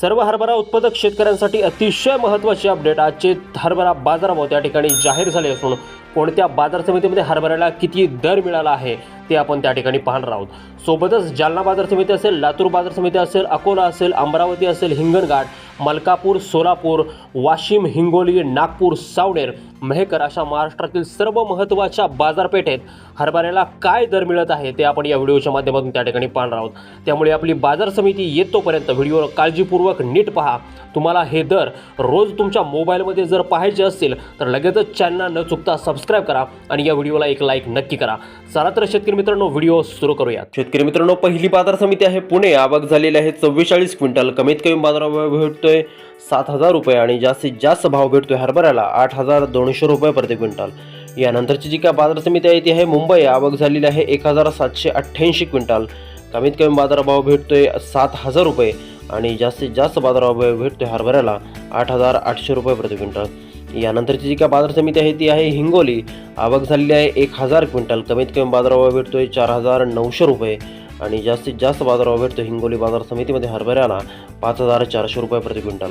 सर्व हरभरा उत्पादक शेतकऱ्यांसाठी अतिशय महत्त्वाचे अपडेट आजचे हरभरा बाजारभाव त्या ठिकाणी जाहीर झाले असून कोणत्या बाजार समितीमध्ये हरभऱ्याला किती दर मिळाला आहे ते आपण त्या ठिकाणी पाहणार आहोत. सोबतच जालना बाजार समिती असेल लातूर बाजार समिती असेल अकोला असेल अमरावती असेल हिंगणघाट मलकापूर सोलापूर वाशिम हिंगोली नागपूर सावनेर मेहकर अशा महाराष्ट्रातील सर्व महत्त्वाच्या बाजारपेठेत हरभऱ्याला काय दर मिळत आहे ते आपण या व्हिडिओच्या माध्यमातून त्या ठिकाणी पाहणार आहोत. त्यामुळे आपली बाजार समिती येतोपर्यंत व्हिडिओ काळजीपूर्वक नीट पहा. तुम्हाला हे दर रोज तुमच्या मोबाईलमध्ये जर पाहायचे असतील तर लगेचच चॅनल न चुकता सबस्क्राईब करा आणि या व्हिडिओला एक लाईक नक्की करा. चला तर शेतकरी मित्रांनो व्हिडिओ सुरू करूया शेतकरी मित्रांनो पहिली बाजार समिती आहे पुणे. आवक झालेली आहे चव्वेचाळीस क्विंटल. कमीत कमी बाजारभाव भेटतोय सात हजार रुपये आणि जास्तीत जास्त भाव भेटतोय हरभऱ्याला आठ हजार दोन दोनशे रुपये प्रति क्विंटल. यानंतरची जी काय बाजार समिती आहे ती आहे मुंबई. आवक झालेली आहे एक हजार सातशे अठ्ठ्याऐंशी क्विंटल. कमीत कमी बाजारभाव भेटतोय सात हजार रुपये आणि जास्तीत जास्त बाजारभाव भेटतोय हरभऱ्याला आठ हजार आठशे रुपये प्रति क्विंटल. यानंतरची जी काय बाजार समिती आहे ती आहे हिंगोली. आवक झालेली आहे एक हजार क्विंटल. कमीत कमी बाजारभाव भेटतोय चार हजार नऊशे रुपये आणि जास्तीत जास्त बाजारभाव भेटतो हिंगोली बाजार समितीमध्ये हरभऱ्याला पाच हजार चारशे रुपये प्रति क्विंटल.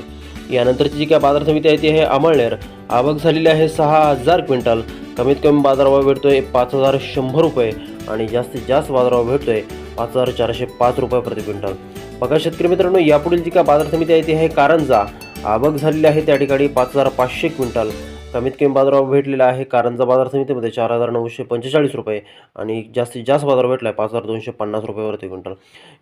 यानंतरची जी काय बाजार समिती आहे ती आहे अमळनेर आवक झालेली आहे सहा हजार क्विंटल. कमीत कमी बाजारभाव भेटतोय पाच हजार शंभर रुपये आणि जास्तीत जास्त बाजारभाव भेटतोय पाच हजार चारशे पाच रुपये प्रति क्विंटल. बघा शेतकरी मित्रांनो यापुढील जी काय बाजार समिती आहे ती आहे कारंजा. आवक झालेली आहे त्या ठिकाणी पाच हजार पाचशे क्विंटल. कमीत कमी बाजारभाव भेटलेला आहे. कारंजा बाजार समितीमध्ये चार हजार नऊशे पंचेचाळीस रुपये आणि जास्तीत जास्त बाजार भेटला आहे पाच हजार दोनशे पन्नास रुपये प्रति क्विंटल.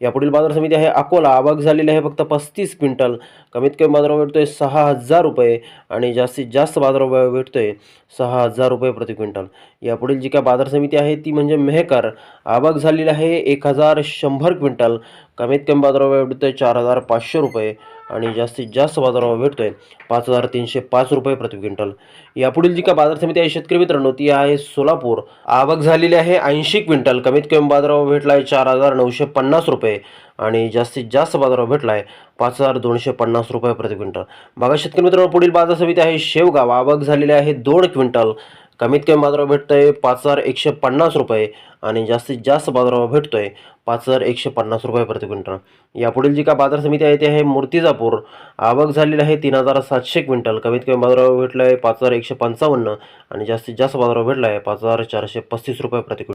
यापुढील बाजार समिती आहे अकोला. आवक झालेली आहे फक्त पस्तीस क्विंटल. कमीत कमी बाजारभाव आहे सहा हजार रुपये आणि जास्तीत जास्त बाजारभाव आहे सहा हजार रुपये प्रति क्विंटल. यापुढील जी काय बाजार समिती आहे ती म्हणजे मेहकर. आवक झालेली आहे एक हजार शंभर क्विंटल. कमीत कमी बाजारभाव आहे चार हजार पाचशे रुपये. आणि जास्तीत जास्त बाजारभाव आहे पाच हजार तीनशे पाच रुपये प्रति क्विंटल. यापुढील जी का बाजार समिती आहे शेतकरी मित्रांनो ती आहे सोलापूर. आवक झालेली आहे ऐंशी क्विंटल. कमीत कमी बाजारभाव भेटला आहे चार हजार नऊशे पन्नास रुपये आणि जास्तीत जास्त बाजारभाव भेटला आहे पाच हजार दोनशे पन्नास रुपये प्रति क्विंटल. बघा शेतकरी मित्रांनो पुढील बाजार समिती आहे शेवगाव. आवक झालेली आहे दोन क्विंटल. कमीत कमी बाजारभाव आहे पाच हजार एकशे पन्नास रुपये आणि जास्तीत जास्त बाजारभाव आहे पाच हजार एकशे पन्नास रुपये प्रति क्विंटल. यापुढील जी काय बाजार समिती आहे ती आहे मूर्तिजापूर. आवक झालेली आहे तीन हजार सातशे क्विंटल. कमीत कमी बाजारभाव भेटला आहे पाच हजार एकशे पंचावन्न आणि जास्तीत जास्त बाजारभाव भेटला आहे पाच हजार चारशे पस्तीस रुपये प्रति क्विंटल.